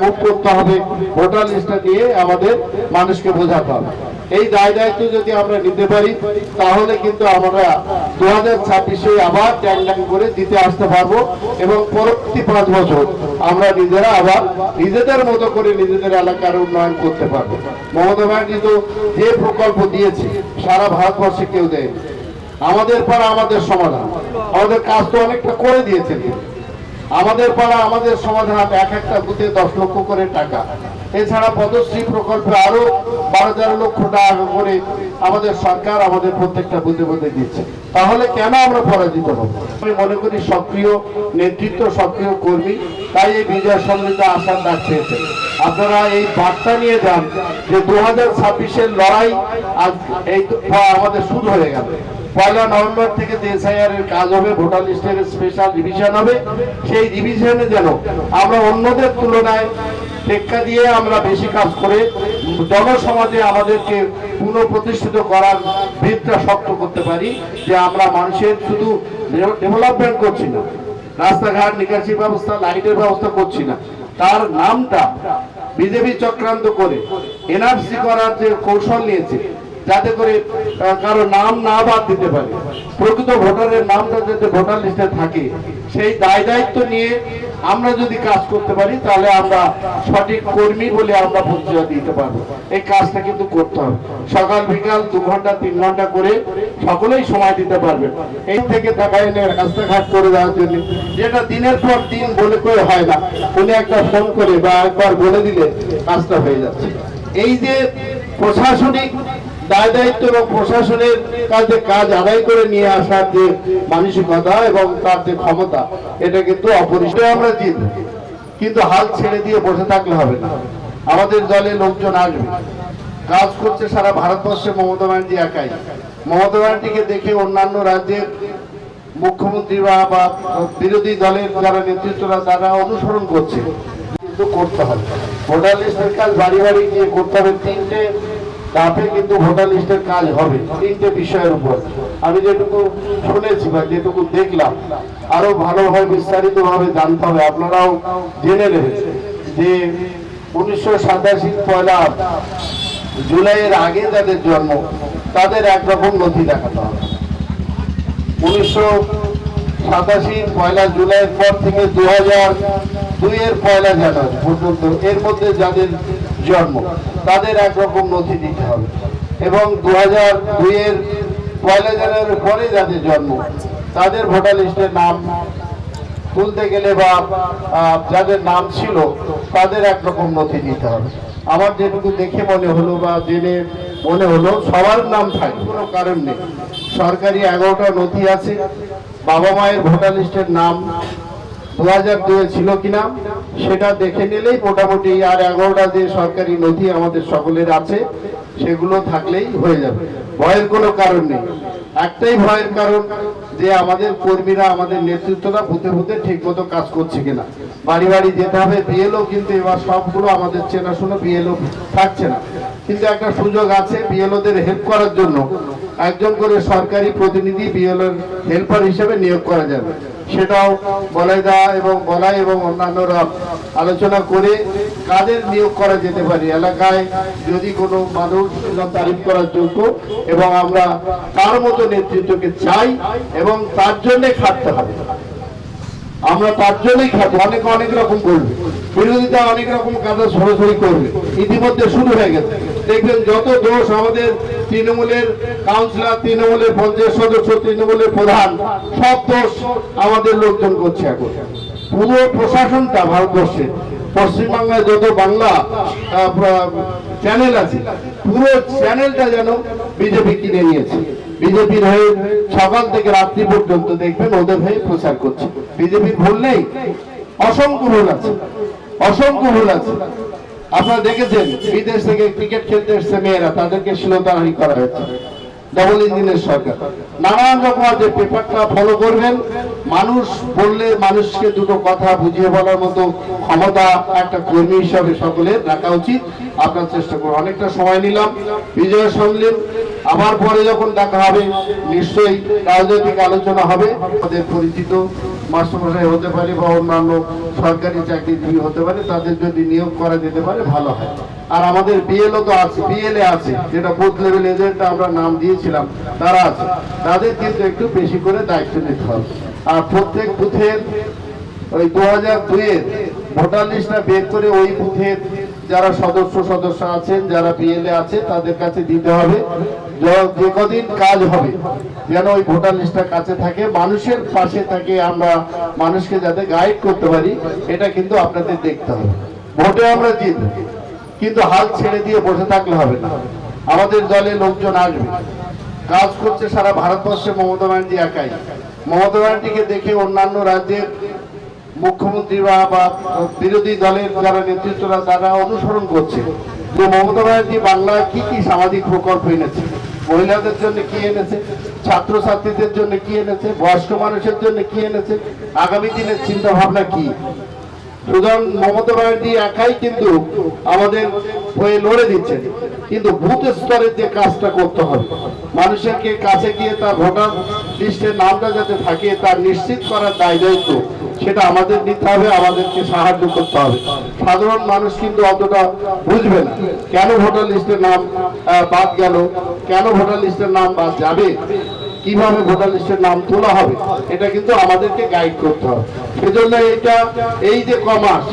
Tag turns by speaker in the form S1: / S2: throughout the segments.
S1: Move করতে হবে, voter লিস্টটা দিয়ে আমাদের মানুষকে বোঝাতে হবে। এই দায় দায়িত্ব যদি আমরা নিতে পারি, তাহলে কিন্তু আমরা দু হাজার ছাব্বিশে আবার ট্যাং ট্যাং করে দিতে আসতে পারব এবং পরবর্তী পাঁচ বছর আমরা নিজেরা আবার নিজেদের মতো করে নিজেদের এলাকার উন্নয়ন করতে পারব। মমতা ব্যানার্জি তো যে প্রকল্প দিয়েছে, সারা ভারতবর্ষে কেউ দেয় আমাদের পাড়া আমাদের সমাধান। আমাদের কাজ তো অনেকটা করে দিয়েছে। আমাদের পাড়া, আমাদের সমাধান এক একটা বুথে দশ লক্ষ করে টাকা। এছাড়া পদশ্রী প্রকল্পে আরও বারো তেরো লক্ষ টাকা করে আমাদের সরকার আমাদের প্রত্যেকটা বুথে বুথে দিচ্ছে। তাহলে কেন আমরা পরাজিত হব? আমি মনে করি সক্রিয় নেতৃত্ব, সক্রিয় কর্মী, তাই এই বিজয় সম্মিলিত আশার ডাক পেয়েছে। আপনারা এই বার্তা নিয়ে যান যে দু হাজার ছাব্বিশের লড়াই আজ এই আমাদের শুরু হয়ে গেল। পয়লা নভেম্বর থেকে এসআইআর এর কাজ হবে, ভোটার লিস্টের স্পেশাল রিভিশন হবে। সেই রিভিশনে যেন আমরা অন্যদের তুলনায় টেক্কা দিয়ে আমরা বেশি কাজ করে জনসমাজে আমাদেরকে পুনঃপ্রতিষ্ঠিত করার ভিতটা শক্ত করতে পারি, যে আমরা মানুষের শুধু ডেভেলপমেন্ট করছি না, রাস্তাঘাট, নিকাশি ব্যবস্থা, লাইটের ব্যবস্থা করছি না। তার নামটা বিজেপি চক্রান্ত করে, এনআরসি করার যে কৌশল নিয়েছে যাতে করে কারও নাম না বাদ দিতে পারে। প্রকৃত ভোটারের নামটা যাতে ভোটার লিস্টে থাকে, সেই দায় দায়িত্ব নিয়ে আমরা যদি কাজ করতে পারি, তাহলে আমরা সঠিক কর্মী বলে আমরা পরিচয় দিতে পারব। এই কাজটা কিন্তু করতে হবে। সকাল, বিকাল দু ঘণ্টা, তিন ঘণ্টা করে সকলেই সময় দিতে পারবে। এই থেকে টাকা এনে রাস্তাঘাট করে দেওয়ার জন্য। যেটা দিনের পর দিন বলে করে হয় না। উনি একটা ফোন করে বা একবার বলে দিলে কাজটা হয়ে যাচ্ছে। এই যে প্রশাসনিক দায় দায়িত্ব এবং প্রশাসনের কাজে কাজ আদায় করে নিয়ে আসার যে মানসিকতা এবং তার যে ক্ষমতা, এটা কিন্তু অপরিষ্কার। আমরা জিতব কিন্তু হাল ছেড়ে দিয়ে বসে থাকলে হবে না। আমাদের দলে লোকজন আসবে। কাজ করছে সারা ভারতবর্ষে মমতা ব্যানার্জি একাই। মমতা ব্যানার্জিকে দেখে অন্যান্য রাজ্যের মুখ্যমন্ত্রী বা বা বিরোধী দলের যারা নেতৃত্বরা, তারা অনুসরণ করছে। কিন্তু করতে হবে। ভোটার লিস্টের কাজ বাড়ি বাড়ি গিয়ে করতে হবে। তিনটে ধাপে কিন্তু ভোটার লিস্টের কাজ হবে। তিনটে বিষয়ের উপর। আমি যেটুকু শুনেছি বা যেটুকু দেখলাম, আরও ভালোভাবে বিস্তারিত ভাবে জানতে হবে। আপনারাও জেনে নেবেন যে উনিশশো সাতাশি পয়লা জুলাইয়ের আগে যাদের জন্ম, তাদের একরকম নথি দেখাতে হবে। উনিশশো সাতাশি পয়লা জুলাইয়ের পর থেকে দু হাজার দুইয়ের পয়লা জানুয়ারি পর্যন্ত এর মধ্যে যাদের জন্ম। তাদের একরকম নথি দিতে হবে। এবং দু হাজার দুইয়ের পয়লা জানুয়ারির পরে যাদের জন্ম, তাদের ভোটার লিস্টের নাম তুলতে গেলে বা যাদের নাম ছিল, তাদের একরকম নথি দিতে হবে। আমার যেটুকু দেখে মনে হলো বা জেনে মনে হলো, সবার নাম থাকে কোনো কারণ নেই। সরকারি এগারোটা নথি আছে, বাবা মায়ের ভোটার লিস্টের নাম দু হাজার দুয়ে ছিল কিনা, সেটা দেখে নিলেই মোটামুটি আর এগারোটা যে সরকারি নথি আমাদের সকলের আছে, সেগুলো থাকলেই হয়ে যাবে। ভয়ের কোনো কারণ নেই। একটাই ভয়ের কারণ যে আমাদের কর্মীরা, আমাদের নেতৃত্বরা বুথে বুথে ঠিক মতো কাজ করছে কিনা। বাড়ি বাড়ি যেতে হবে, বিএলও কিন্তু এবার সবগুলো আমাদের চেনাশোনা বিএলও থাকছে না। কিন্তু একটা সুযোগ আছে বিএলওদের হেল্প করার জন্য। একজন করে সরকারি প্রতিনিধি বিএলওর হেল্পার হিসেবে নিয়োগ করা যাবে। সেটাও বলাইদা এবং বলাই এবং অন্যান্যরা আলোচনা করে কাদের নিয়োগ করা যেতে পারে? এলাকায় যদি কোনো মানুষ তারিফ করার যোগ্য এবং আমরা তার মতো নেতৃত্বকে চাই এবং তার জন্যে খাটতে হবে। আমরা তার জন্যই খাব অনেক অনেক রকম করবে। বিরোধিতা অনেক রকম কাজ সরাসরি করবে। ইতিমধ্যে শুরু হয়ে গেছে। দেখবেন যত দোষ আমাদের তৃণমূলের কাউন্সিলর, তৃণমূলের পঞ্চায়েত সদস্য, তৃণমূলের প্রধান, সব দোষ আমাদের লোকজন করছে এখন। পুরো প্রশাসনটা ভারতবর্ষে, পশ্চিমবাংলায় যত বাংলা চ্যানেল আছে, পুরো চ্যানেলটা যেন বিজেপি কিনে নিয়েছে। বিজেপির হয়ে সকাল থেকে রাত্রি পর্যন্ত দেখবেন ওদের হয়ে প্রচার করছে। বিজেপির ভুল নেই। অসংখ্য ভুল আছে। অসংখ্য ভুল আছে। আপনারা দেখেছেন, বিদেশ থেকে ক্রিকেট খেলতে এসছে মেয়েরা, তাদেরকে শ্লীলতাহানি করা হয়েছে। ডবল ইঞ্জিনের সরকার। নানান রকম যে পেপারটা ফলো করবেন, মানুষ বললে মানুষকে দুটো কথা বুঝিয়ে বলার মতো ক্ষমতা একটা কর্মী হিসাবে সকলের রাখা উচিত। আপনার চেষ্টা করুন। অনেকটা সময় নিলাম বিজয় সম্মিলন আবার পরে যখন দেখা হবে, নিশ্চয়ই রাজনৈতিক আলোচনা হবে। আমাদের পরিচিত মাস্টারমশাই হতে পারে বা অন্যান্য সরকারি চাকরিজীবী হতে পারে, তাদের যদি নিয়োগ করা যেতে পারে, ভালো হয়। আর আমাদের বিএলও তো আছে বিএলএ আছে, যেটা বুথ লেভেল এজেন্ট আমরা নাম দিয়েছিলাম, তারা আছে। তাদের কিন্তু একটু বেশি করে দায়িত্ব নিতে হবে। আর প্রত্যেক বুথের ওই দু হাজার দুইয়ের ভোটার লিস্টটা বের করে ওই বুথের যারা সদস্য সদস্য আছেন, যারা বিএলএ আছে, তাদের কাছে দিতে হবে। যে কদিন কাজ হবে, যেন ওই ভোটার লিস্টটা কাছে থাকে, মানুষের পাশে থাকে আমরা মানুষকে যাতে গাইড করতে পারি, এটা কিন্তু আপনাদের দেখতে হবে। ভোটে আমরা জিতব, কিন্তু হাল ছেড়ে দিয়ে বসে থাকলে হবে না। আমাদের দলে লোকজন আসবে। কাজ করছে সারা ভারতবর্ষে মমতা ব্যানার্জি একাই। মমতা ব্যানার্জিকে দেখে অন্যান্য রাজ্যের মুখ্যমন্ত্রী বা বিরোধী দলের যারা নেতৃত্বরা, তারা অনুসরণ করছে যে মমতা ব্যানার্জি বাংলায় কি কি সামাজিক প্রকল্প এনেছে? মহিলাদের জন্য কি এনেছে? ছাত্রছাত্রীদের জন্য কি এনেছে? বয়স্ক মানুষের জন্য কি এনেছে? আগামী দিনের চিন্তা ভাবনা কি? সুতরাং মমতা ব্যানার্জি একাই কিন্তু আমাদের হয়ে লড়ে দিচ্ছেন। কিন্তু বুথ স্তরের যে কাজটা করতে হবে মানুষেরকে কাছে গিয়ে তার ভোটার লিস্টের নামটা যাতে থাকে তার নিশ্চিত করার দায় দায়িত্ব সেটা আমাদের নিতে হবে, আমাদেরকে সাহায্য করতে হবে। সাধারণ মানুষ কিন্তু অতটা বুঝবে না, কেন ভোটার লিস্টের নাম বাদ গেল, কেন ভোটার লিস্টের নাম বাদ যাবে, কীভাবে ভোটার লিস্টের নাম তোলা হবে, এটা কিন্তু আমাদেরকে গাইড করতে হবে। সেজন্য এইটা, এই যে কমাস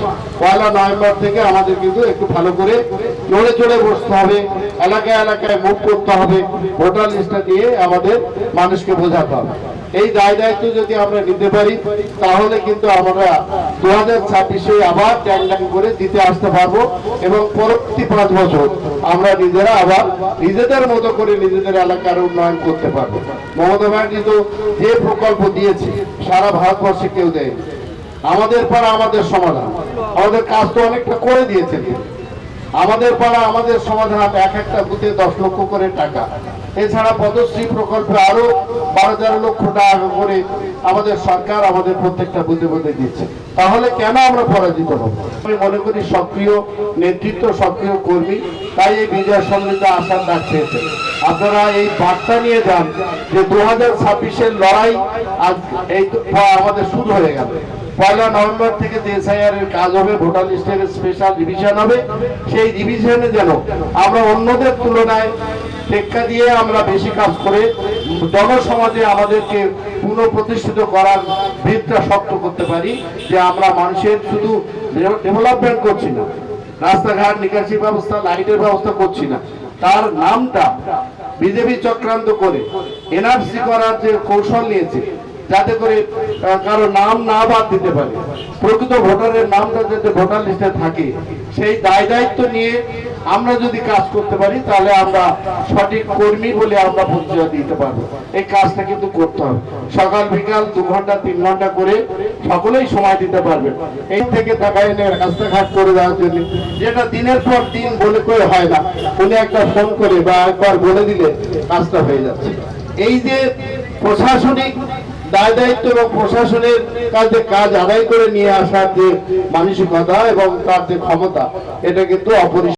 S1: পয়লা নভেম্বর থেকে আমাদের কিন্তু একটু ভালো করে চড়ে চড়ে বসতে হবে, এলাকায় এলাকায় মুখ করতে হবে, ভোটার লিস্টটা দিয়ে আমাদের মানুষকে বোঝাতে হবে। এই দায় দায়িত্ব যদি আমরা নিতে পারি, তাহলে কিন্তু আমরা দু হাজার ছাব্বিশে আবার ট্যাং ট্যাং করে দিতে আসতে পারব এবং পরবর্তী পাঁচ বছর আমরা নিজেরা আবার নিজেদের মতো করে নিজেদের এলাকার উন্নয়ন করতে পারব। মমতা ব্যানার্জি তো যে প্রকল্প দিয়েছে, সারা ভারতবর্ষে কেউ দেয় আমাদের পাড়া আমাদের সমাধান। আমাদের কাজ তো অনেকটা করে দিয়েছেন তিনি। আমাদের পাড়া আমাদের সমাধান এক একটা বুথে দশ লক্ষ করে টাকা। এছাড়া পদশ্রী প্রকল্পে আরও বারো তেরো লক্ষ টাকা করে আমাদের সরকার আমাদের প্রত্যেকটা বুথে বুথে দিচ্ছে। তাহলে কেন আমরা পরাজিত হব? আমি মনে করি সক্রিয় নেতৃত্ব, সক্রিয় কর্মী, তাই এই বিজয় সঙ্গীতে আসার ডাক পেয়েছে আপনারা এই বার্তা নিয়ে যান যে দু হাজার ছাব্বিশের লড়াই আজ এই আমাদের শুরু হয়ে গেল। পয়লা নভেম্বর থেকে এসআইআর এর কাজ হবে, ভোটার লিস্টের স্পেশাল ডিভিশন হবে। সেই ডিভিশনে যেন আমরা অন্যদের তুলনায় টেক্কা দিয়ে আমরা বেশি কাজ করে জনসমাজে আমাদেরকে পুনঃপ্রতিষ্ঠিত করার ভিতটা শক্ত করতে পারি যে আমরা মানুষের শুধু ডেভেলপমেন্ট করছি না। রাস্তাঘাট, নিকাশি ব্যবস্থা, লাইটের ব্যবস্থা করছি না। তার নামটা বিজেপি চক্রান্ত করে এনআরসি করার যে কৌশল নিয়েছে যাতে করে কারও নাম না বাদ দিতে পারে। প্রকৃত ভোটারের নামটা যাতে ভোটার লিস্টে থাকে, সেই দায় দায়িত্ব নিয়ে আমরা যদি কাজ করতে পারি, তাহলে আমরা সঠিক কর্মী বলে আমরা পরিচয় দিতে পারব। এই কাজটা কিন্তু করতে হবে। সকাল, বিকাল দু ঘণ্টা, তিন ঘণ্টা করে সকলেই সময় দিতে পারবে। এই থেকে টাকা এনে রাস্তাঘাট করে দেওয়ার জন্য। যেটা দিনের পর দিন বলে করে হয় না। উনি একটা ফোন করে বা একবার বলে দিলে কাজটা হয়ে যাচ্ছে। এই যে প্রশাসনিক দায় দায়িত্ব এবং প্রশাসনের কাজে কাজ আদায় করে নিয়ে আসার যে মানসিকতা এবং তার যে ক্ষমতা, এটা কিন্তু অপরিসীম।